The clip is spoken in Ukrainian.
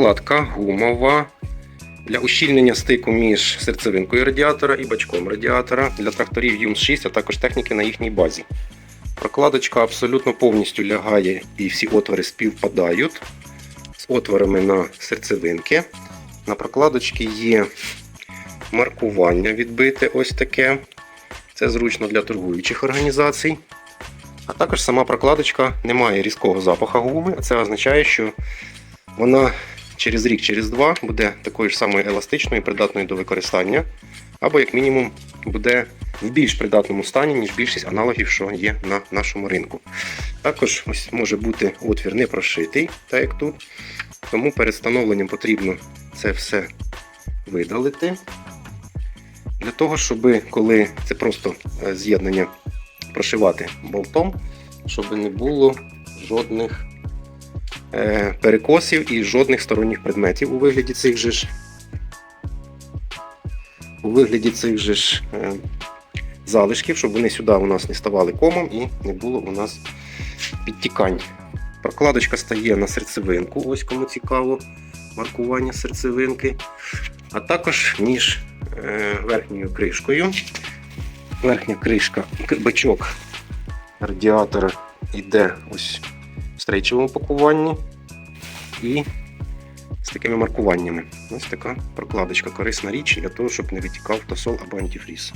Прокладка гумова для ущільнення стику між серцевинкою радіатора і бачком радіатора для тракторів Юмс 6, а також техніки на їхній базі. Прокладочка абсолютно повністю лягає і всі отвори співпадають з отворами на серцевинки. На прокладочці є маркування відбите ось таке. Це зручно для торгуючих організацій. А також сама прокладочка не має різкого запаху гуми, а це означає, що вона через рік, через два буде такою ж самою еластичною і придатною до використання, або, як мінімум, буде в більш придатному стані, ніж більшість аналогів, що є на нашому ринку. Також ось може бути отвір не прошитий, так як тут. Тому перед встановленням потрібно це все видалити. Для того, щоб коли це просто е, з'єднання прошивати болтом, щоб не було жодних перекосів і жодних сторонніх предметів у вигляді цих же ж у вигляді цих же ж е, залишків, щоб вони сюди у нас не ставали комом і не було у нас підтікань. Прокладочка стає на серцевинку, ось кому цікаво маркування серцевинки, а також між е, верхньою кришкою. Верхня кришка, бачок радіатора йде ось в стрейчевому пакуванні і з такими маркуваннями. Ось така прокладочка, корисна річ для того, щоб не витікав тосол або антифріз.